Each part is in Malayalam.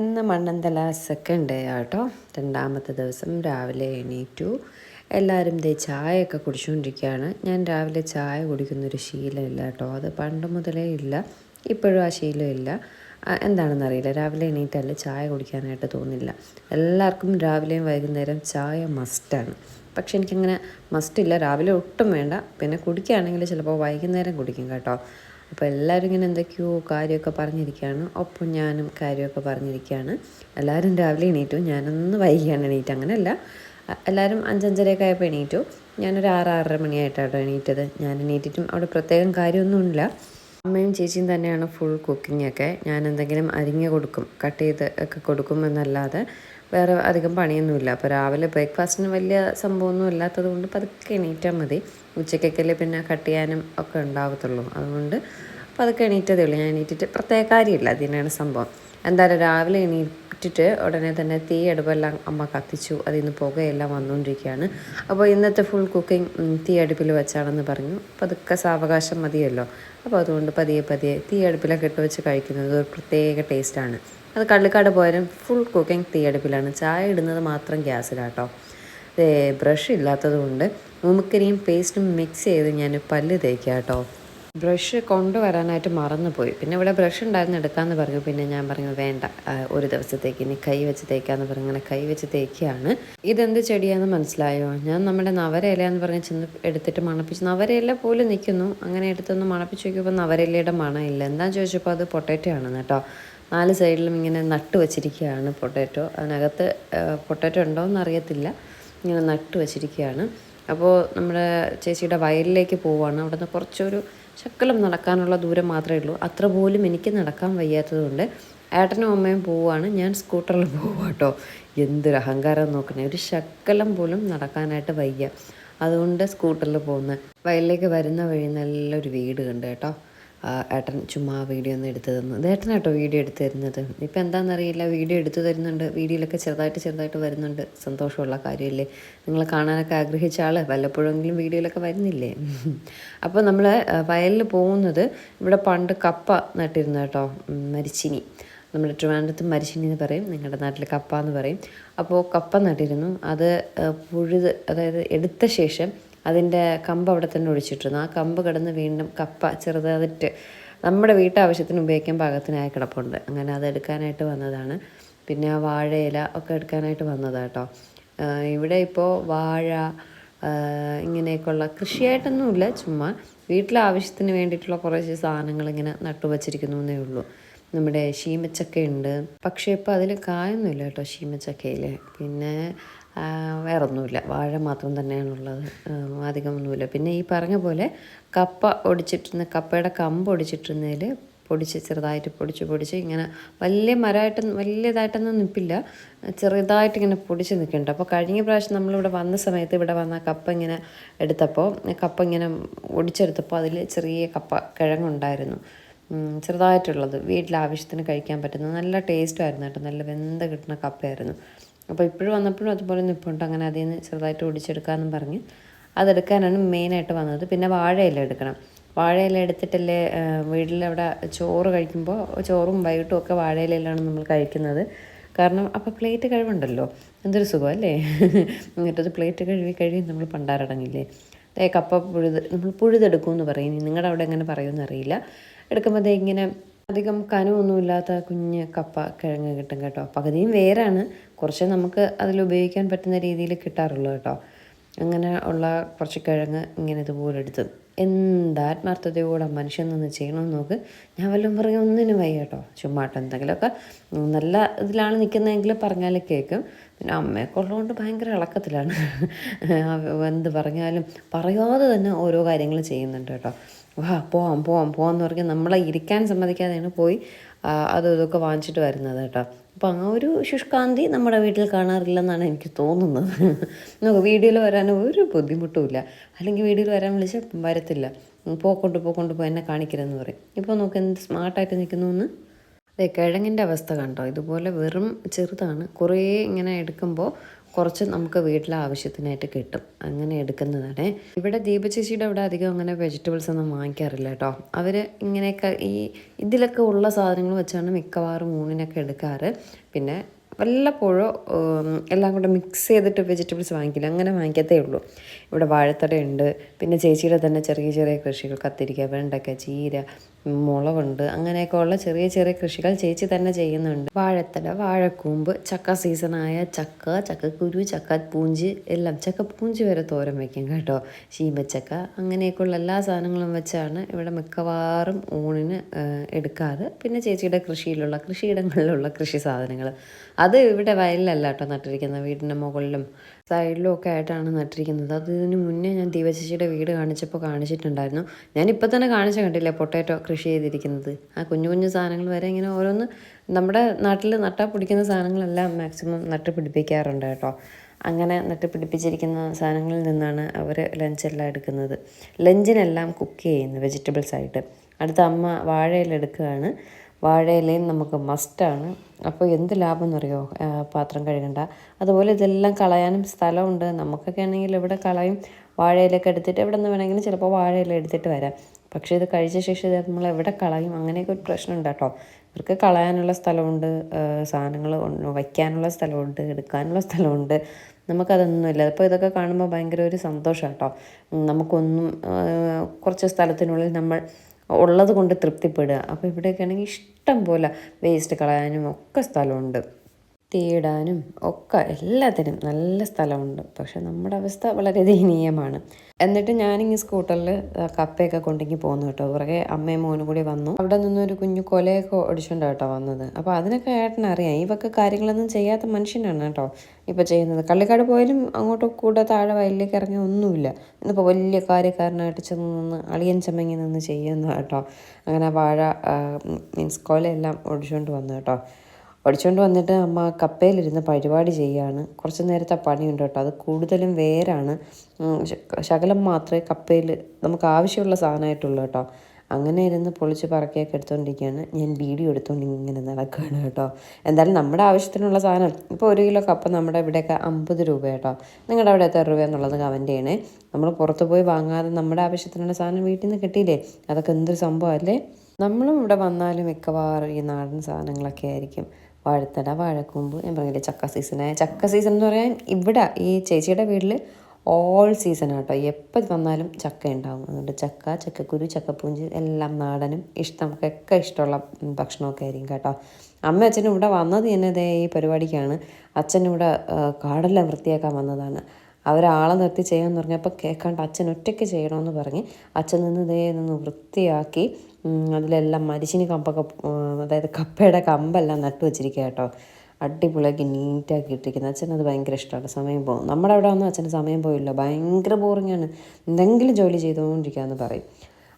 ഇന്ന് മണ്ണന്തല സെക്കൻഡ് ഡേ ആട്ടോ രണ്ടാമത്തെ ദിവസം രാവിലെ എണീറ്റു. എല്ലാവരും ദേ ചായയൊക്കെ കുടിച്ചുകൊണ്ടിരിക്കുകയാണ് ഞാൻ രാവിലെ ചായ കുടിക്കുന്നൊരു ശീലമില്ല കേട്ടോ. അത് പണ്ട് മുതലേ ഇല്ല. ഇപ്പോഴും ആ ശീലമില്ല എന്താണെന്ന് എന്താണെന്നറിയില്ല രാവിലെ എണീറ്റല്ല ചായ കുടിക്കാനായിട്ട് തോന്നില്ല. എല്ലാവർക്കും രാവിലെയും വൈകുന്നേരം ചായ മസ്റ്റാണ് പക്ഷെ എനിക്കങ്ങനെ മസ്റ്റില്ല രാവിലെ ഒട്ടും വേണ്ട. പിന്നെ കുടിക്കുകയാണെങ്കിൽ ചിലപ്പോൾ വൈകുന്നേരം കുടിക്കും കേട്ടോ. അപ്പോൾ എല്ലാവരും ഇങ്ങനെ എന്തൊക്കെയോ കാര്യമൊക്കെ പറഞ്ഞിരിക്കുകയാണ്. ഒപ്പം ഞാനും കാര്യമൊക്കെ പറഞ്ഞിരിക്കുകയാണ്. എല്ലാവരും രാവിലെ എണീറ്റു. ഞാനൊന്ന് വൈകിയാണ് എണീറ്റ്. അങ്ങനെയല്ല. എല്ലാവരും അഞ്ചഞ്ചരയൊക്കെ ആയപ്പോൾ എണീറ്റു. ഞാനൊരു ആറ് ആറര മണിയായിട്ടാണ് എണീറ്റത്. ഞാൻ എണീറ്റിട്ടും അവിടെ പ്രത്യേകം കാര്യമൊന്നുമില്ല. അമ്മയും ചേച്ചിയും തന്നെയാണ് ഫുൾ കുക്കിംഗ് ഒക്കെ. ഞാൻ എന്തെങ്കിലും അരിഞ്ഞ് കൊടുക്കും കട്ട് ചെയ്ത് ഒക്കെ കൊടുക്കും എന്നല്ലാതെ വേറെ അധികം പണിയൊന്നുമില്ല. അപ്പോൾ രാവിലെ ബ്രേക്ക്ഫാസ്റ്റിന് വലിയ സംഭവമൊന്നും ഇല്ലാത്തത് കൊണ്ട് പതുക്കെ എണീറ്റാൽ മതി. ഉച്ചക്കൊക്കെ പിന്നെ കട്ട് ചെയ്യാനും ഒക്കെ ഉണ്ടാകത്തുള്ളൂ. അതുകൊണ്ട് അപ്പോൾ അതൊക്കെ എണീറ്റതേ ഉള്ളൂ. ഞാൻ എണീറ്റിട്ട് പ്രത്യേക കാര്യമില്ല. അതിനാണ് സംഭവം. എന്തായാലും രാവിലെ എണീറ്റിട്ട് ഉടനെ തന്നെ തീ അടുപ്പെല്ലാം അമ്മ കത്തിച്ചു. അതിൽ നിന്ന് പുകയെല്ലാം വന്നുകൊണ്ടിരിക്കുകയാണ്. അപ്പോൾ ഇന്നത്തെ ഫുൾ കുക്കിംഗ് തീ അടുപ്പിൽ വെച്ചാണെന്ന് പറഞ്ഞു. പതുക്കെ സാവകാശം മതിയല്ലോ. അപ്പോൾ അതുകൊണ്ട് പതിയെ പതിയെ തീ അടുപ്പിലൊക്കെ ഇട്ട് വെച്ച് കഴിക്കുന്നത് ഒരു പ്രത്യേക ടേസ്റ്റാണ് അത് കള്ളിക്കാട് പോയാലും ഫുൾ കുക്കിംഗ് തീ അടുപ്പിലാണ്. ചായ ഇടുന്നത് മാത്രം ഗ്യാസിലാട്ടോ. ബ്രഷ് ഇല്ലാത്തത് കൊണ്ട് മുമുക്കരിയും പേസ്റ്റും മിക്സ് ചെയ്ത് ഞാൻ പല്ല് തേക്കുക കേട്ടോ ബ്രഷ് കൊണ്ടുവരാനായിട്ട് മറന്നുപോയി. പിന്നെ ഇവിടെ ബ്രഷ് ഉണ്ടായിരുന്നു എടുക്കാമെന്ന് പറഞ്ഞു. പിന്നെ ഞാൻ പറഞ്ഞു വേണ്ട ഒരു ദിവസത്തേക്ക് ഇനി കൈ വെച്ച് തേക്കാന്ന് പറഞ്ഞു. അങ്ങനെ കൈ വെച്ച് തേക്കുകയാണ് ഇതെന്ത് ചെടിയാണെന്ന് മനസ്സിലായോ? ഞാൻ നമ്മുടെ നവരയില എന്ന് പറഞ്ഞ് ചെന്ന് എടുത്തിട്ട് മണപ്പിച്ച് നവരയില പോലെ നിൽക്കുന്നു. അങ്ങനെ എടുത്തൊന്ന് മണപ്പിച്ച് നോക്കിയപ്പോൾ നവരയിലയുടെ മണമില്ല. എന്താ ചോദിച്ചപ്പോൾ അത് പൊട്ടേറ്റോ ആണെന്ന് കേട്ടോ നാല് സൈഡിലും ഇങ്ങനെ നട്ട് വച്ചിരിക്കുകയാണ് പൊട്ടേറ്റോ. അതിനകത്ത് പൊട്ടേറ്റോ ഉണ്ടോ എന്ന് അറിയത്തില്ല ഇങ്ങനെ നട്ടു വച്ചിരിക്കുകയാണ്. അപ്പോൾ നമ്മുടെ ചേച്ചിയുടെ വയലിലേക്ക് പോവുകയാണ്. അവിടെ നിന്ന് കുറച്ചൊരു ശക്കലം നടക്കാനുള്ള ദൂരം മാത്രമേ ഉള്ളൂ. അത്ര പോലും എനിക്ക് നടക്കാൻ വയ്യാത്തതുകൊണ്ട് ഏട്ടനും അമ്മയും പോവുകയാണ്. ഞാൻ സ്കൂട്ടറിൽ പോവുക കേട്ടോ. എന്തൊരു അഹങ്കാരം നോക്കണേ. ഒരു ശക്കലം പോലും നടക്കാനായിട്ട് വയ്യ. അതുകൊണ്ട് സ്കൂട്ടറിൽ പോകുന്നത്. വയലിലേക്ക് വരുന്ന വഴി നല്ലൊരു വീട് കണ്ട് കേട്ടോ. ഏട്ടൻ ചുമ്മാ വീഡിയോ ഒന്ന് എടുത്തു തന്നു. ഇത് ഏട്ടനാട്ടോ വീഡിയോ എടുത്തു തരുന്നത്. ഇപ്പം എന്താണെന്നറിയില്ല വീഡിയോ എടുത്തു തരുന്നുണ്ട്. വീഡിയോയിലൊക്കെ ചെറുതായിട്ട് ചെറുതായിട്ട് വരുന്നുണ്ട്. സന്തോഷമുള്ള കാര്യമല്ലേ? നിങ്ങൾ കാണാനൊക്കെ ആഗ്രഹിച്ച ആൾ വല്ലപ്പോഴെങ്കിലും വീഡിയോയിലൊക്കെ വരുന്നില്ലേ? അപ്പോൾ നമ്മൾ വയലിൽ പോകുന്നത് ഇവിടെ പണ്ട് കപ്പ നട്ടിരുന്നു കേട്ടോ മരിച്ചിനി. നമ്മൾ ട്രിവാൻഡ്രത്ത് മരിച്ചിനി എന്ന് പറയും നിങ്ങളുടെ നാട്ടിൽ കപ്പ എന്ന് പറയും. അപ്പോൾ കപ്പ നട്ടിരുന്നു. അത് പുഴുത് അതായത് എടുത്ത ശേഷം അതിന്റെ കമ്പ് അവിടെ തന്നെ ഒഴിച്ചിട്ടിരുന്നു. ആ കമ്പ് കിടന്ന് വീണ്ടും കപ്പ ചെറുതായിട്ട് നമ്മുടെ വീട്ടാവശ്യത്തിന് ഉപയോഗിക്കാൻ പാകത്തിനായി കിടപ്പുണ്ട്. അങ്ങനെ അത് എടുക്കാനായിട്ട് വന്നതാണ്. പിന്നെ ആ വാഴയില ഒക്കെ എടുക്കാനായിട്ട് വന്നതാണ് കേട്ടോ. ഇവിടെ ഇപ്പോൾ വാഴ ഇങ്ങനെയൊക്കെയുള്ള കൃഷിയായിട്ടൊന്നുമില്ല ചുമ്മാ വീട്ടിലെ ആവശ്യത്തിന് വേണ്ടിയിട്ടുള്ള കുറച്ച് സാധനങ്ങൾ ഇങ്ങനെ നട്ടുവച്ചിരിക്കുന്നു എന്നേ ഉള്ളൂ. നമ്മുടെ ശീമച്ചക്ക പക്ഷേ ഇപ്പോൾ അതിൽ കായൊന്നുമില്ല കേട്ടോ ശീമച്ചക്കയിൽ പിന്നെ വേറൊന്നുമില്ല. വാഴ മാത്രം തന്നെയാണുള്ളത്. അധികമൊന്നുമില്ല. പിന്നെ ഈ പറഞ്ഞ പോലെ കപ്പ ഒടിച്ചിട്ടിരുന്ന കപ്പയുടെ കമ്പ് ഒടിച്ചിട്ടിരുന്നതിൽ പൊടിച്ച് ചെറുതായിട്ട് പൊടിച്ച് പൊടിച്ച് ഇങ്ങനെ വലിയ മരമായിട്ട് വലിയതായിട്ടൊന്നും നിൽപ്പില്ല. ചെറുതായിട്ട് ഇങ്ങനെ പൊടിച്ച് നിൽക്കുന്നുണ്ട്. അപ്പോൾ കഴിഞ്ഞ പ്രാവശ്യം നമ്മളിവിടെ വന്ന സമയത്ത് ഇവിടെ വന്ന കപ്പ ഇങ്ങനെ എടുത്തപ്പോൾ കപ്പ ഇങ്ങനെ ഒടിച്ചെടുത്തപ്പോൾ അതിൽ ചെറിയ കപ്പ കിഴങ്ങുണ്ടായിരുന്നു. ചെറുതായിട്ടുള്ളത് വീട്ടിൽ ആവശ്യത്തിന് കഴിക്കാൻ പറ്റുന്ന നല്ല ടേസ്റ്റും ആയിരുന്നു കേട്ടോ. നല്ല വെന്ത കിട്ടുന്ന കപ്പയായിരുന്നു. അപ്പോൾ ഇപ്പോഴും വന്നപ്പോഴും അതുപോലെ നിൽപ്പുണ്ട് അങ്ങനെ അതിൽ നിന്ന് ചെറുതായിട്ട് ഒടിച്ചെടുക്കാമെന്നും പറഞ്ഞ് അതെടുക്കാനാണ് മെയിനായിട്ട് വന്നത്. പിന്നെ വാഴയില എടുക്കണം. വാഴയില എടുത്തിട്ടല്ലേ വീട്ടിലവിടെ ചോറ് കഴിക്കുമ്പോൾ ചോറും വൈകിട്ടും ഒക്കെ വാഴയിലയിലാണ് നമ്മൾ കഴിക്കുന്നത്. കാരണം അപ്പോൾ പ്ലേറ്റ് കഴിവുണ്ടല്ലോ. എന്തൊരു സുഖം അല്ലേ എന്നിട്ടത് പ്ലേറ്റ് കഴുകി കഴുകി നമ്മൾ പണ്ടാരടങ്ങില്ലേ? ദേ കപ്പ പുഴുത് നമ്മൾ പുഴുതെടുക്കും എന്ന് പറയും. നിങ്ങളുടെ അവിടെ എങ്ങനെ പറയുമെന്ന് അറിയില്ല. എടുക്കുമ്പോൾ ഇങ്ങനെ അധികം കനമൊന്നുമില്ലാത്ത കുഞ്ഞ് കപ്പ കിഴങ്ങ് കിട്ടും കേട്ടോ. പകുതിയും വേരാണ്. കുറച്ച് നമുക്ക് അതിൽ ഉപയോഗിക്കാൻ പറ്റുന്ന രീതിയിൽ കിട്ടാറുള്ളൂ കേട്ടോ. അങ്ങനെ ഉള്ള കുറച്ച് കിഴങ്ങ് ഇങ്ങനെ ഇതുപോലെ എടുത്ത്. എന്താത്മാർത്ഥതയോടെ മനുഷ്യൻ നിന്ന് ചെയ്യണമെന്ന് നോക്ക്. ഞാൻ വല്ലതും പറയും ഒന്നിനും വയ്യ കേട്ടോ. ചുമ്മാട്ടോ എന്തെങ്കിലുമൊക്കെ നല്ല ഇതിലാണ് നിൽക്കുന്നതെങ്കിൽ പറഞ്ഞാൽ കേൾക്കും. പിന്നെ അമ്മയൊക്കെ ഉള്ളതുകൊണ്ട് ഭയങ്കര ഇളക്കത്തിലാണ്. എന്ത് പറഞ്ഞാലും പറയാതെ തന്നെ ഓരോ കാര്യങ്ങൾ ചെയ്യുന്നുണ്ട് കേട്ടോ. വാ പോവാം പോവാം പോവാം എന്ന് പറഞ്ഞാൽ നമ്മളെ ഇരിക്കാൻ സമ്മതിക്കാതെയാണ് പോയി അത് ഇതൊക്കെ വാങ്ങിച്ചിട്ട് വരുന്നത് കേട്ടോ. അപ്പോൾ ആ ഒരു ശുഷ്കാന്തി നമ്മുടെ വീട്ടിൽ കാണാറില്ലെന്നാണ് എനിക്ക് തോന്നുന്നത്. നമുക്ക് വീഡിയോയിൽ വരാൻ ഒരു ബുദ്ധിമുട്ടുമില്ല അല്ലെങ്കിൽ വീഡിയോയിൽ വരാൻ വിളിച്ചാൽ വരത്തില്ല. പോക്കൊണ്ട് പോക്കൊണ്ട് പോയി എന്നെ കാണിക്കരുതെന്ന് പറയും. ഇപ്പോൾ നമുക്ക് എന്ത് സ്മാർട്ടായിട്ട് നിൽക്കുന്നു എന്ന്. കിഴങ്ങിന്റെ അവസ്ഥ കണ്ടോ? ഇതുപോലെ വെറും ചെറുതാണ്. കുറേ ഇങ്ങനെ എടുക്കുമ്പോൾ കുറച്ച് നമുക്ക് വീട്ടിലെ ആവശ്യത്തിനായിട്ട് കിട്ടും. അങ്ങനെ എടുക്കുന്നതാണ്. ഇവിടെ ദീപചേച്ചിയുടെ അവിടെ അധികം അങ്ങനെ വെജിറ്റബിൾസ് ഒന്നും വാങ്ങിക്കാറില്ല കേട്ടോ. അവർ ഇങ്ങനെയൊക്കെ ഈ ഇതിലൊക്കെ ഉള്ള സാധനങ്ങൾ വെച്ചാണ് മിക്കവാറും ഊണിനൊക്കെ എടുക്കാറ്. പിന്നെ വല്ലപ്പോഴോ എല്ലാം കൂടെ മിക്സ് ചെയ്തിട്ട് വെജിറ്റബിൾസ് വാങ്ങിക്കില്ല. അങ്ങനെ വാങ്ങിക്കത്തേ ഉള്ളൂ. ഇവിടെ വാഴത്തടയുണ്ട് പിന്നെ ചേച്ചിയുടെ തന്നെ ചെറിയ ചെറിയ കൃഷികൾ കത്തിരിക്ക വെണ്ടയ്ക്ക ചീര മുളകുണ്ട്. അങ്ങനെയൊക്കെ ഉള്ള ചെറിയ ചെറിയ കൃഷികൾ ചേച്ചി തന്നെ ചെയ്യുന്നുണ്ട്. വാഴത്തട വാഴക്കൂമ്പ് ചക്ക സീസണായ ചക്ക ചക്കക്കുരു ചക്ക ചക്കപ്പൂഞ്ചി എല്ലാം. ചക്ക ചക്കപ്പൂഞ്ചി വരെ തോരം വയ്ക്കും കേട്ടോ. ശീമച്ചക്ക അങ്ങനെയൊക്കെയുള്ള എല്ലാ സാധനങ്ങളും വെച്ചാണ് ഇവിടെ മിക്കവാറും ഊണിന് എടുക്കാറ്. പിന്നെ ചേച്ചിയുടെ കൃഷിയിലുള്ള കൃഷിയിടങ്ങളിലുള്ള കൃഷി സാധനങ്ങൾ. അത് ഇവിടെ വയലിലല്ല കേട്ടോ നട്ടിരിക്കുന്നത്. വീടിന്റെ മുകളിലും സൈഡിലും ഒക്കെ ആയിട്ടാണ് നട്ടിരിക്കുന്നത്. അത് ഇതിന് മുന്നേ ഞാൻ ദീപചേച്ചിയുടെ വീട് കാണിച്ചപ്പോൾ കാണിച്ചിട്ടുണ്ടായിരുന്നു. ഞാൻ ഇപ്പോൾ തന്നെ കാണിച്ച കണ്ടില്ലേ പൊട്ടാറ്റോ കൃഷി ചെയ്തിരിക്കുന്നത്. ആ കുഞ്ഞു കുഞ്ഞു സാധനങ്ങൾ വരെ ഇങ്ങനെ ഓരോന്ന് നമ്മുടെ നാട്ടിൽ നട്ടാൽ പിടിക്കുന്ന സാധനങ്ങളെല്ലാം മാക്സിമം നട്ട് പിടിപ്പിക്കാറുണ്ട് കേട്ടോ. അങ്ങനെ നട്ട് പിടിപ്പിച്ചിരിക്കുന്ന സാധനങ്ങളിൽ നിന്നാണ് അവർ ലഞ്ചെല്ലാം എടുക്കുന്നത്. ലഞ്ചിനെല്ലാം കുക്ക് ചെയ്യുന്നു വെജിറ്റബിൾസ് ആയിട്ട്. അടുത്ത അമ്മ വാഴയില എടുക്കുകയാണ്. വാഴയിലയും നമുക്ക് മസ്റ്റാണ് അപ്പോൾ എന്ത് ലാഭം എന്നറിയോ പാത്രം കഴുകണ്ട. അതുപോലെ ഇതെല്ലാം കളയാനും സ്ഥലമുണ്ട്. നമുക്കൊക്കെ ആണെങ്കിൽ ഇവിടെ കളയും? വാഴയിലൊക്കെ എടുത്തിട്ട് എവിടെ നിന്ന് വേണമെങ്കിലും ചിലപ്പോൾ വാഴയില എടുത്തിട്ട് വരാം. പക്ഷേ ഇത് കഴിച്ച ശേഷം ഇത് നമ്മൾ എവിടെ കളയും? അങ്ങനെയൊക്കെ ഒരു പ്രശ്നമുണ്ട് കേട്ടോ. ഇവർക്ക് കളയാനുള്ള സ്ഥലമുണ്ട് സാധനങ്ങൾ വയ്ക്കാനുള്ള സ്ഥലമുണ്ട് എടുക്കാനുള്ള സ്ഥലമുണ്ട്. നമുക്കതൊന്നുമില്ല. അപ്പോൾ ഇതൊക്കെ കാണുമ്പോൾ ഭയങ്കര ഒരു സന്തോഷം കേട്ടോ. നമുക്കൊന്നും കുറച്ച് സ്ഥലത്തിനുള്ളിൽ നമ്മൾ ഉള്ളത് കൊണ്ട് തൃപ്തിപ്പെടുക. അപ്പോൾ ഇവിടെയൊക്കെ ആണെങ്കിൽ ഇഷ്ടം പോലെ വേസ്റ്റ് കളയാനും ഒക്കെ സ്ഥലമുണ്ട്. തീയിടാനും ഒക്കെ എല്ലാത്തിനും നല്ല സ്ഥലമുണ്ട്. പക്ഷെ നമ്മുടെ അവസ്ഥ വളരെ ദയനീയമാണ്. എന്നിട്ട് ഞാനിങ്ങ് സ്കൂട്ടറിൽ കപ്പയൊക്കെ കൊണ്ടെങ്കിൽ പോകുന്നു കേട്ടോ. പുറകെ അമ്മയും മോനും കൂടി വന്നു. അവിടെ നിന്നൊരു കുഞ്ഞു കൊലയൊക്കെ ഒടിച്ചുകൊണ്ട് കേട്ടോ വന്നത്. അപ്പോൾ അതിനൊക്കെ ഏട്ടനറിയാം ഈ വക കാര്യങ്ങളൊന്നും ചെയ്യാത്ത മനുഷ്യനാണ് കേട്ടോ ഇപ്പോൾ ചെയ്യുന്നത്. കള്ളിക്കാട് പോയാലും അങ്ങോട്ട് കൂടെ താഴെ വയലിലേക്ക് ഇറങ്ങി ഒന്നുമില്ല. ഇന്നിപ്പോൾ വലിയ കാര്യക്കാരനായിട്ട് ചെന്ന് നിന്ന് അളിയൻ ചമ്മങ്ങി നിന്ന് ചെയ്യുന്ന കേട്ടോ. അങ്ങനെ വാഴ മീൻസ് കൊലയെല്ലാം ഒടിച്ചുകൊണ്ട് വന്നു കേട്ടോ. പഠിച്ചുകൊണ്ട് വന്നിട്ട് അമ്മ കപ്പയിലിരുന്ന് പരിപാടി ചെയ്യുകയാണ് കുറച്ച് നേരത്തെ പണിയുണ്ട് കേട്ടോ. അത് കൂടുതലും വേരാണ്. ശകലം മാത്രമേ കപ്പയിൽ നമുക്ക് ആവശ്യമുള്ള സാധനമായിട്ടുള്ളൂ കേട്ടോ. അങ്ങനെ ഇരുന്ന് പൊളിച്ച് പറക്കിയൊക്കെ എടുത്തുകൊണ്ടിരിക്കുകയാണ് ഞാൻ വീഡിയോ എടുത്തുകൊണ്ട് ഇങ്ങനെ നടക്കുകയാണ് കേട്ടോ. എന്തായാലും നമ്മുടെ ആവശ്യത്തിനുള്ള സാധനം ഇപ്പോൾ ഒരു കിലോ കപ്പ നമ്മുടെ ഇവിടെയൊക്കെ അമ്പത് രൂപ കേട്ടോ. നിങ്ങളുടെ അവിടെ എത്ര രൂപ എന്നുള്ളത് കമന്റ് ചെയ്യണേ. നമ്മൾ പുറത്ത് പോയി വാങ്ങാതെ നമ്മുടെ ആവശ്യത്തിനുള്ള സാധനം വീട്ടിൽ നിന്ന് കിട്ടിയില്ലേ? അതൊക്കെ എന്തൊരു സംഭവമല്ലേ നമ്മളും ഇവിടെ വന്നാലും മിക്കവാറും ഈ നാടൻ സാധനങ്ങളൊക്കെ ആയിരിക്കും. വാഴത്തട വാഴക്കൂമ്പ് ഞാൻ പറഞ്ഞില്ലേ ചക്ക സീസണായ ചക്ക സീസൺ എന്ന് പറയാൻ ഇവിടെ ഈ ചേച്ചിയുടെ വീട്ടിൽ ഓൾ സീസൺ ആട്ടോ. എപ്പോൾ വന്നാലും ചക്ക ഉണ്ടാവും അതുകൊണ്ട് ചക്ക ചക്കക്കുരു ചക്കപ്പൂഞ്ചി എല്ലാം നാടനും ഇഷ്ടം നമുക്കൊക്കെ ഇഷ്ടമുള്ള ഭക്ഷണമൊക്കെ ആയിരിക്കും കേട്ടോ. അമ്മ അച്ഛനും ഇവിടെ വന്നത് തന്നെ ഈ പരിപാടിക്കാണ്. അച്ഛൻ ഇവിടെ കാടെല്ലാം വൃത്തിയാക്കാൻ വന്നതാണ്. അവരാളെ നിർത്തി ചെയ്യാമെന്ന് പറഞ്ഞപ്പോൾ കേൾക്കാണ്ട് അച്ഛൻ ഒറ്റയ്ക്ക് ചെയ്യണമെന്ന് പറഞ്ഞ് അച്ഛൻ നിന്ന് ദേ നിന്ന് വൃത്തിയാക്കി അതിലെല്ലാം മരിച്ചിന് കമ്പൊക്കെ അതായത് കപ്പയുടെ കമ്പെല്ലാം നട്ടു വെച്ചിരിക്കുക കേട്ടോ. അടിപൊളിയാക്കി നീറ്റാക്കി ഇട്ടിരിക്കുന്നത്. അച്ഛൻ അത് ഭയങ്കര ഇഷ്ടമാണ്. സമയം പോകും. നമ്മുടെ അവിടെ വന്നാൽ അച്ഛന് സമയം പോയില്ല. ഭയങ്കര ബോറിങ്ങാണ് എന്തെങ്കിലും ജോലി ചെയ്തുകൊണ്ടിരിക്കുക എന്ന് പറയും.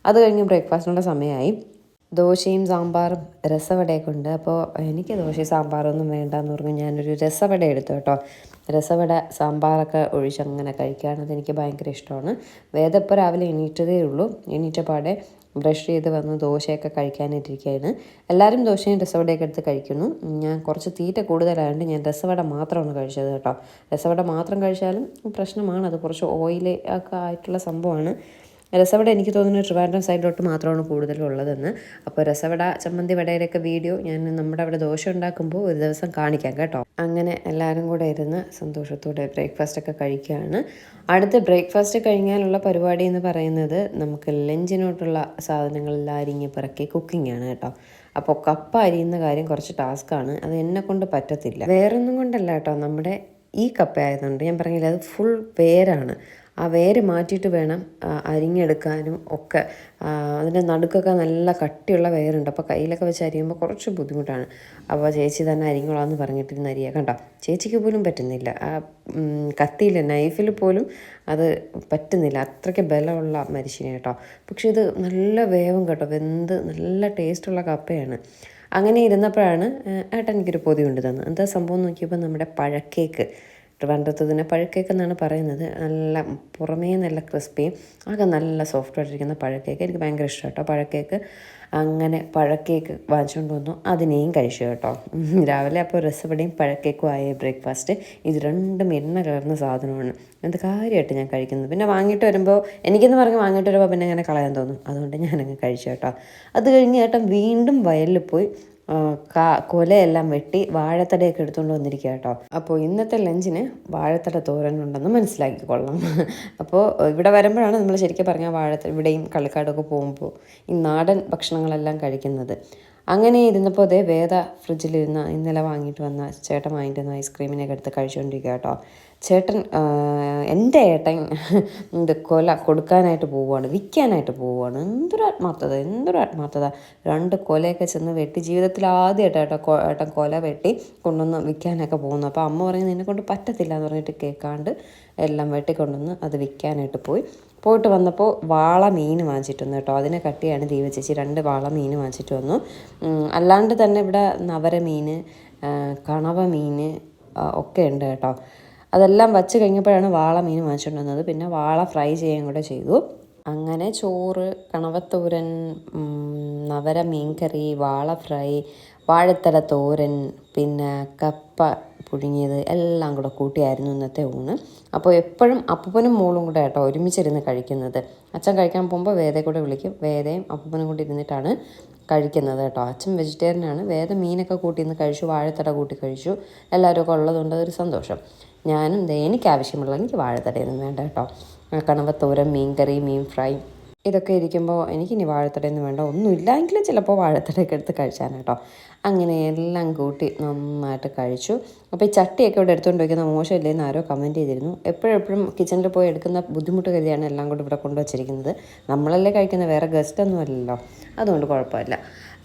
അത് കഴിഞ്ഞ് ബ്രേക്ക്ഫാസ്റ്റിനുള്ള സമയമായി. ദോശയും സാമ്പാറും രസവടയൊക്കെ ഉണ്ട് അപ്പോൾ എനിക്ക് ദോശയും സാമ്പാറൊന്നും വേണ്ടെന്ന് പറഞ്ഞു ഞാനൊരു രസവട എടുത്തു കേട്ടോ. രസവട സാമ്പാറൊക്കെ ഒഴിച്ച് അങ്ങനെ കഴിക്കുകയാണത് എനിക്ക് ഭയങ്കര ഇഷ്ടമാണ്. വേദ ഇപ്പോൾ രാവിലെ എണീറ്റതേ ഉള്ളൂ. എണീറ്റപ്പാടെ ബ്രഷ് ചെയ്ത് വന്ന് ദോശയൊക്കെ കഴിക്കാനായിട്ടിരിക്കുകയാണ് എല്ലാവരും ദോശയും രസവടയൊക്കെ എടുത്ത് കഴിക്കുന്നു. ഞാൻ കുറച്ച് തീറ്റ കൂടുതലായതുകൊണ്ട് ഞാൻ രസവട മാത്രമാണ് കഴിച്ചത് കേട്ടോ. രസവട മാത്രം കഴിച്ചാലും പ്രശ്നമാണ്. അത് കുറച്ച് ഓയിൽ ഒക്കെ ആയിട്ടുള്ള സംഭവമാണ്. രസവട എനിക്ക് തോന്നുന്നു ട്രിവാൻഡ്രം സൈഡിലോട്ട് മാത്രമാണ് കൂടുതലും ഉള്ളതെന്ന് അപ്പോൾ രസവട ചമ്മന്തി വടയിലൊക്കെ വീഡിയോ ഞാൻ നമ്മുടെ അവിടെ ദോശ ഉണ്ടാക്കുമ്പോൾ ഒരു ദിവസം കാണിക്കാം കേട്ടോ. അങ്ങനെ എല്ലാവരും കൂടെ ഇരുന്ന് സന്തോഷത്തോടെ ബ്രേക്ക്ഫാസ്റ്റ് ഒക്കെ കഴിക്കുകയാണ്. അടുത്ത ബ്രേക്ക്ഫാസ്റ്റ് കഴിഞ്ഞാലുള്ള പരിപാടി എന്ന് പറയുന്നത് നമുക്ക് ലഞ്ചിനോട്ടുള്ള സാധനങ്ങളെല്ലാം അരിഞ്ഞ് പിറക്കി കുക്കിംഗ് ആണ് കേട്ടോ. അപ്പോൾ കപ്പ അരിയുന്ന കാര്യം കുറച്ച് ടാസ്ക്കാണ് അത് എന്നെ കൊണ്ട് പറ്റത്തില്ല. വേറൊന്നും കൊണ്ടല്ല കേട്ടോ. നമ്മുടെ ഈ കപ്പ ആയതുകൊണ്ട് ഞാൻ പറഞ്ഞില്ല അത് ഫുൾ വേരാണ് ആ വേര് മാറ്റിയിട്ട് വേണം അരിഞ്ഞെടുക്കാനും ഒക്കെ. അതിന്റെ നടുക്കൊക്കെ നല്ല കട്ടിയുള്ള വേരുണ്ട്. അപ്പോൾ കയ്യിലൊക്കെ വെച്ച് അരിയുമ്പോൾ കുറച്ച് ബുദ്ധിമുട്ടാണ്. അപ്പോൾ ചേച്ചി തന്നെ അരിഞ്ഞോളാന്ന് പറഞ്ഞിട്ടിരുന്ന അരിയ. കണ്ടോ? ചേച്ചിക്ക് പോലും പറ്റുന്നില്ല. ആ കത്തിയിൽ നൈഫിൽ പോലും അത് പറ്റുന്നില്ല. അത്രയ്ക്ക് ബലമുള്ള മരിശിനെ കേട്ടോ. പക്ഷെ ഇത് നല്ല വേവും കേട്ടോ. വെന്ത് നല്ല ടേസ്റ്റുള്ള കപ്പയാണ്. അങ്ങനെ ഇരുന്നപ്പോഴാണ് ഏട്ടൻ എനിക്കൊരു പൊതി കൊണ്ട് തന്നത് എന്താ സംഭവം നോക്കിയപ്പോൾ നമ്മുടെ പഴക്കേക്ക്. ട്രിവാൻഡ്രത്ത് ഇതിനെ പഴക്കേക്ക് എന്നാണ് പറയുന്നത്. നല്ല പുറമേ നല്ല ക്രിസ്പിയും ആകെ നല്ല സോഫ്റ്റായിട്ടിരിക്കുന്ന പഴക്കേക്ക് എനിക്ക് ഭയങ്കര ഇഷ്ടം കേട്ടോ പഴക്കേക്ക് അങ്ങനെ പഴക്കേക്ക് വാങ്ങിച്ചുകൊണ്ട് വന്നു. അതിനെയും കഴിച്ചു കേട്ടോ. രാവിലെ അപ്പോൾ രസപടിയും പഴക്കേക്കും ആയ ബ്രേക്ക്ഫാസ്റ്റ്. ഇത് രണ്ടും എണ്ണ കലർന്ന സാധനമാണ്. എന്ത് കാര്യമായിട്ട് ഞാൻ കഴിക്കുന്നത്? പിന്നെ വാങ്ങിയിട്ട് വരുമ്പോൾ എനിക്കെന്ന് പറഞ്ഞ് വാങ്ങിയിട്ട് വരുമ്പോൾ പിന്നെ അങ്ങനെ കളയാൻ തോന്നും. അതുകൊണ്ട് ഞാനങ്ങ് കഴിച്ചു കേട്ടോ. അത് കഴിഞ്ഞ് ഏട്ടൻ വീണ്ടും വയലിൽ പോയി കാ- കൊലയെല്ലാം വെട്ടി വാഴത്തടയൊക്കെ എടുത്തുകൊണ്ട് വന്നിരിക്കുക കേട്ടോ അപ്പോൾ ഇന്നത്തെ ലഞ്ചിന് വാഴത്തട തോരൻ തോരനുണ്ടെന്ന് മനസ്സിലാക്കിക്കൊള്ളാം അപ്പോൾ ഇവിടെ വരുമ്പോഴാണ് നമ്മൾ ശരിക്കും പറഞ്ഞാൽ വാഴത്ത ഇവിടെയും കളിക്കാടൊക്കെ പോകുമ്പോൾ ഈ നാടൻ ഭക്ഷണങ്ങളെല്ലാം കഴിക്കുന്നത്. അങ്ങനെ ഇരുന്നപ്പോൾ അതേ വേദ ഫ്രിഡ്ജിലിരുന്ന ഇന്നലെ വാങ്ങിയിട്ട് വന്ന ചേട്ടൻ വാങ്ങിയിട്ട് വന്ന ഐസ്ക്രീമിനെയൊക്കെ എടുത്ത് കഴിച്ചുകൊണ്ടിരിക്കുക കേട്ടോ ചേട്ടൻ എന്റെ ഏട്ടൻ ഇത് കൊല കൊടുക്കാനായിട്ട് പോവുകയാണ് വിൽക്കാനായിട്ട് പോവുകയാണ് എന്തൊരു ആത്മാർത്ഥത എന്തൊരു ആത്മാർത്ഥത. രണ്ട് കൊലയൊക്കെ ചെന്ന് വെട്ടി ജീവിതത്തിൽ ആദ്യമായിട്ട് ഏട്ടാ ഏട്ടൻ കൊല വെട്ടി കൊണ്ടുവന്ന് വിൽക്കാനൊക്കെ പോകുന്നു അപ്പോൾ അമ്മ പറഞ്ഞു നിന്നെ കൊണ്ട് പറ്റത്തില്ല എന്ന് പറഞ്ഞിട്ട് കേൾക്കാണ്ട് എല്ലാം വെട്ടി വെട്ടിക്കൊണ്ടുവന്ന് അത് വിൽക്കാനായിട്ട് പോയി. പോയിട്ട് വന്നപ്പോൾ വാള മീൻ വാങ്ങിച്ചിട്ട് കേട്ടോ. അതിനെ കട്ടിയാണ് ദീപ ചേച്ചി രണ്ട് വാള മീൻ വാങ്ങിച്ചിട്ട് വന്നു. അല്ലാണ്ട് തന്നെ ഇവിടെ നവര മീൻ കണവ മീൻ ഒക്കെ ഉണ്ട് കേട്ടോ. അതെല്ലാം വച്ച് കഴിഞ്ഞപ്പോഴാണ് വാള മീൻ വാങ്ങിച്ചുകൊണ്ട് വന്നത് പിന്നെ വാള ഫ്രൈ ചെയ്യുകയും കൂടെ ചെയ്തു. അങ്ങനെ ചോറ് കണവത്തോരൻ നവര മീൻകറി വാള ഫ്രൈ വാഴത്തല തോരൻ പിന്നെ കപ്പ പുഴുങ്ങിയത് എല്ലാം കൂടെ കൂട്ടിയായിരുന്നു ഇന്നത്തെ ഊണ്. അപ്പോൾ എപ്പോഴും അപ്പൂപ്പനും മോളും കൂടെ കേട്ടോ ഒരുമിച്ചിരുന്ന് കഴിക്കുന്നത്. അച്ഛൻ കഴിക്കാൻ പോകുമ്പോൾ വേദയെ കൂടെ വിളിക്കും. വേദയും അപ്പൂപ്പനും കൂടി ഇരുന്നിട്ടാണ് കഴിക്കുന്നത് കേട്ടോ. അച്ഛൻ വെജിറ്റേറിയനാണ് വേദ മീനൊക്കെ കൂട്ടി ഇന്ന് കഴിച്ചു വാഴത്തട കൂട്ടി കഴിച്ചു. എല്ലാവരും ഒക്കെ ഉള്ളതുകൊണ്ട് അതൊരു സന്തോഷം. ഞാനും ദേ എനിക്ക് വാഴത്തടയൊന്നും വേണ്ട കേട്ടോ. കണവത്തോരൻ മീൻ കറി മീൻ ഫ്രൈ ഇതൊക്കെ ഇരിക്കുമ്പോൾ എനിക്കിനി വാഴത്തടയൊന്നും വേണ്ട. ഒന്നുമില്ല എങ്കിലും ചിലപ്പോൾ വാഴത്തടയൊക്കെ എടുത്ത് കഴിച്ചാണ് കേട്ടോ. അങ്ങനെ എല്ലാം കൂട്ടി നന്നായിട്ട് കഴിച്ചു. അപ്പോൾ ഈ ചട്ടിയൊക്കെ ഇവിടെ എടുത്തുകൊണ്ട് വയ്ക്കുന്ന മോശമില്ലെന്ന് ആരോ കമന്റ് ചെയ്തിരുന്നു. എപ്പോഴെപ്പോഴും കിച്ചണിൽ പോയി എടുക്കുന്ന ബുദ്ധിമുട്ട് കരുതിയാണ് എല്ലാം കൂടി ഇവിടെ കൊണ്ടുവച്ചിരിക്കുന്നത്. നമ്മളല്ലേ കഴിക്കുന്ന വേറെ ഗസ്റ്റ് ഒന്നും അല്ലല്ലോ. അതുകൊണ്ട് കുഴപ്പമില്ല.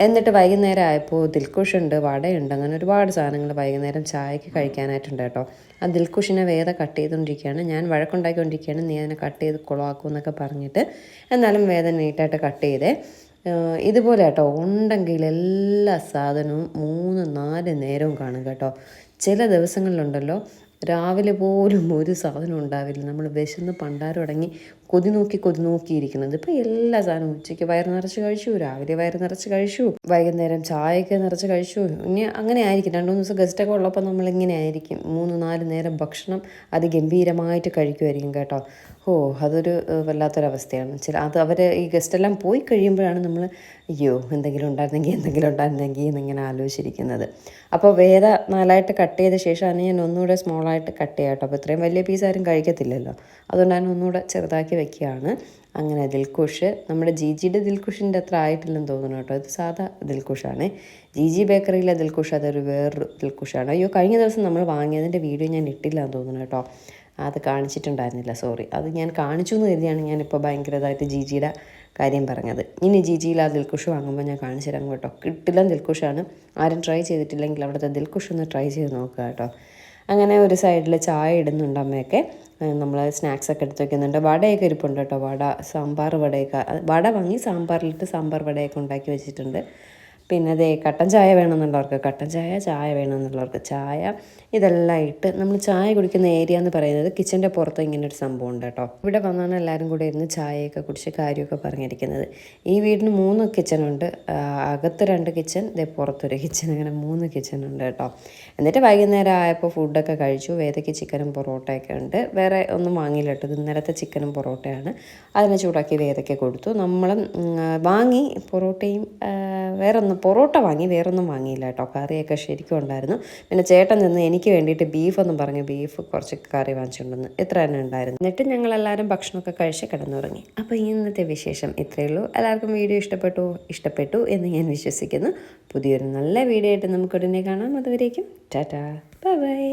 എന്നിട്ട് വൈകുന്നേരം ആയപ്പോൾ ദിൽക്കുഷുണ്ട് വടയുണ്ട് അങ്ങനെ ഒരുപാട് സാധനങ്ങൾ വൈകുന്നേരം ചായക്ക് കഴിക്കാനായിട്ടുണ്ട് കേട്ടോ. ആ ദിൽക്കുഷിനെ വേദ കട്ട് ചെയ്തുകൊണ്ടിരിക്കുകയാണ് ഞാൻ വഴക്കുണ്ടാക്കിക്കൊണ്ടിരിക്കുകയാണ് നീ അതിനെ കട്ട് ചെയ്ത് കുളമാക്കും എന്നൊക്കെ പറഞ്ഞിട്ട് എന്നാലും വേദന നീറ്റായിട്ട് കട്ട് ചെയ്തേ. ഇതുപോലെ കേട്ടോ ഉണ്ടെങ്കിൽ എല്ലാ സാധനവും മൂന്ന് നാല് നേരവും കാണും കേട്ടോ. ചില ദിവസങ്ങളിലുണ്ടല്ലോ രാവിലെ പോലും ഒരു സാധനം ഉണ്ടാവില്ല. നമ്മൾ വിശന്ന് പണ്ടാരം അടങ്ങി കൊതി നോക്കി കൊതി നോക്കിയിരിക്കുന്നത്. ഇപ്പൊ എല്ലാ സാധനവും ഉച്ചയ്ക്ക് വയറ് നിറച്ച് കഴിച്ചു രാവിലെ വയറ് നിറച്ച് കഴിച്ചു വൈകുന്നേരം ചായയൊക്കെ നിറച്ച് കഴിച്ചു. ഇനി അങ്ങനെ ആയിരിക്കും. രണ്ട് മൂന്ന് ദിവസം ഗസ്റ്റൊക്കെ ഉള്ളപ്പോൾ നമ്മളിങ്ങനെ ആയിരിക്കും. മൂന്ന് നാല് നേരം ഭക്ഷണം അത് ഗംഭീരമായിട്ട് കഴിക്കുമായിരിക്കും കേട്ടോ. ഓ അതൊരു വല്ലാത്തൊരവസ്ഥയാണ്. ചില അത് അവർ ഈ ഗസ്റ്റെല്ലാം പോയി കഴിയുമ്പോഴാണ് നമ്മൾ അയ്യോ എന്തെങ്കിലും ഉണ്ടായിരുന്നെങ്കിൽ എന്തെങ്കിലും ഉണ്ടായിരുന്നെങ്കിൽ എന്നിങ്ങനെ ആലോചിച്ചിരിക്കുന്നത്. അപ്പോൾ വേദ നാലായിട്ട് കട്ട് ചെയ്ത ശേഷമാണ് ഞാൻ ഒന്നുകൂടെ സ്മോളായിട്ട് കട്ട് ചെയ്യാം കേട്ടോ. അപ്പോൾ ഇത്രയും വലിയ പീസ് ആരും കഴിക്കത്തില്ലല്ലോ. അതുകൊണ്ടാണ് ഒന്നുകൂടെ ചെറുതാക്കി വെക്കുകയാണ് അങ്ങനെ ദിൽഖുഷ് നമ്മുടെ ജിജിയുടെ ദിൽഖുഷിന്റെ അത്ര ആയിട്ടില്ലെന്ന് തോന്നുന്നു കേട്ടോ. ഇത് സാധാ ദിൽക്കുഷാണ് ജിജി ബേക്കറിയിലെ ദിൽഖുഷ് അതൊരു വേറൊരു ദിൽഖുഷാണ്. അയ്യോ കഴിഞ്ഞ ദിവസം നമ്മൾ വാങ്ങിയതിന്റെ വീഡിയോ ഞാൻ ഇട്ടില്ല എന്ന് തോന്നുന്നു കേട്ടോ. അത് കാണിച്ചിട്ടുണ്ടായിരുന്നില്ല സോറി അത് ഞാൻ കാണിച്ചു എന്ന് കരുതിയാണ് ഞാനിപ്പോൾ ഭയങ്കരതായിട്ട് ജിജിയുടെ കാര്യം പറഞ്ഞത്. ഇനി ജിജിയിൽ ആ ദിൽഖുഷ് വാങ്ങുമ്പോൾ ഞാൻ കാണിച്ചു തരാം കേട്ടോ. കിട്ടില്ല ദിൽഖുഷാണ്. ആരും ട്രൈ ചെയ്തിട്ടില്ലെങ്കിൽ അവിടുത്തെ ദിൽഖുഷ് ഒന്ന് ട്രൈ ചെയ്ത് നോക്കുക കേട്ടോ. അങ്ങനെ ഒരു സൈഡിൽ ചായ ഇടുന്നുണ്ട് അമ്മയൊക്കെ. നമ്മൾ സ്നാക്സ് ഒക്കെ എടുത്ത് വെക്കുന്നുണ്ട്. വടയൊക്കെ ഇരിപ്പുണ്ട് കേട്ടോ. വട സാമ്പാർ വടയൊക്കെ. വട വാങ്ങി സാമ്പാറിലിട്ട് സാമ്പാർ വടയൊക്കെ ഉണ്ടാക്കി വെച്ചിട്ടുണ്ട്. പിന്നെ അതേ കട്ടൻ ചായ വേണമെന്നുള്ളവർക്ക് കട്ടൻ ചായ ചായ വേണമെന്നുള്ളവർക്ക് ചായ ഇതെല്ലാം ഇട്ട് നമ്മൾ ചായ കുടിക്കുന്ന ഏരിയ എന്ന് പറയുന്നത് കിച്ചന്റെ പുറത്ത് ഇങ്ങനെ ഒരു സംഭവം ഉണ്ട് കേട്ടോ. ഇവിടെ വന്നാണ് എല്ലാവരും കൂടെ ഇരുന്ന് ചായയൊക്കെ കുടിച്ച് കാര്യമൊക്കെ പറഞ്ഞിരിക്കുന്നത്. ഈ വീടിന് മൂന്ന് കിച്ചനുണ്ട് അകത്ത് രണ്ട് കിച്ചൻ ഇതേ പുറത്തൊരു കിച്ചൻ അങ്ങനെ മൂന്ന് കിച്ചനുണ്ട് കേട്ടോ. എന്നിട്ട് വൈകുന്നേരം ആയപ്പോൾ ഫുഡൊക്കെ കഴിച്ചു. വേദയ്ക്ക് ചിക്കനും പൊറോട്ടയൊക്കെ ഉണ്ട്. വേറെ ഒന്നും വാങ്ങിയില്ല കേട്ടോ. ഇന്നലത്തെ ചിക്കനും പൊറോട്ടയാണ്. അതിനെ ചൂടാക്കി വേദയ്ക്ക് കൊടുത്തു. നമ്മളും വാങ്ങി പൊറോട്ടയും വേറൊന്നും പൊറോട്ട വാങ്ങി വേറൊന്നും വാങ്ങിയില്ല കേട്ടോ. കറിയൊക്കെ ശരിക്കും ഉണ്ടായിരുന്നു. പിന്നെ ചേട്ടൻ നിന്ന് എനിക്ക് വേണ്ടിയിട്ട് ബീഫ് ഒന്നും പറഞ്ഞു. ബീഫ് കുറച്ച് കറി വാങ്ങിച്ചിട്ടുണ്ടെന്ന് ഇത്ര തന്നെ ഉണ്ടായിരുന്നു. എന്നിട്ട് ഞങ്ങൾ എല്ലാവരും ഭക്ഷണമൊക്കെ കഴിച്ച് കിടന്നുറങ്ങി. അപ്പോൾ ഇന്നത്തെ വിശേഷം ഇത്രയേ ഉള്ളൂ. എല്ലാവർക്കും വീഡിയോ ഇഷ്ടപ്പെട്ടു ഇഷ്ടപ്പെട്ടു എന്ന് ഞാൻ വിശ്വസിക്കുന്നു. പുതിയൊരു നല്ല വീഡിയോ ആയിട്ട് നമുക്ക് ഉടനെ കാണാം. അതുവരേക്കും ടാറ്റാ. Bye bye.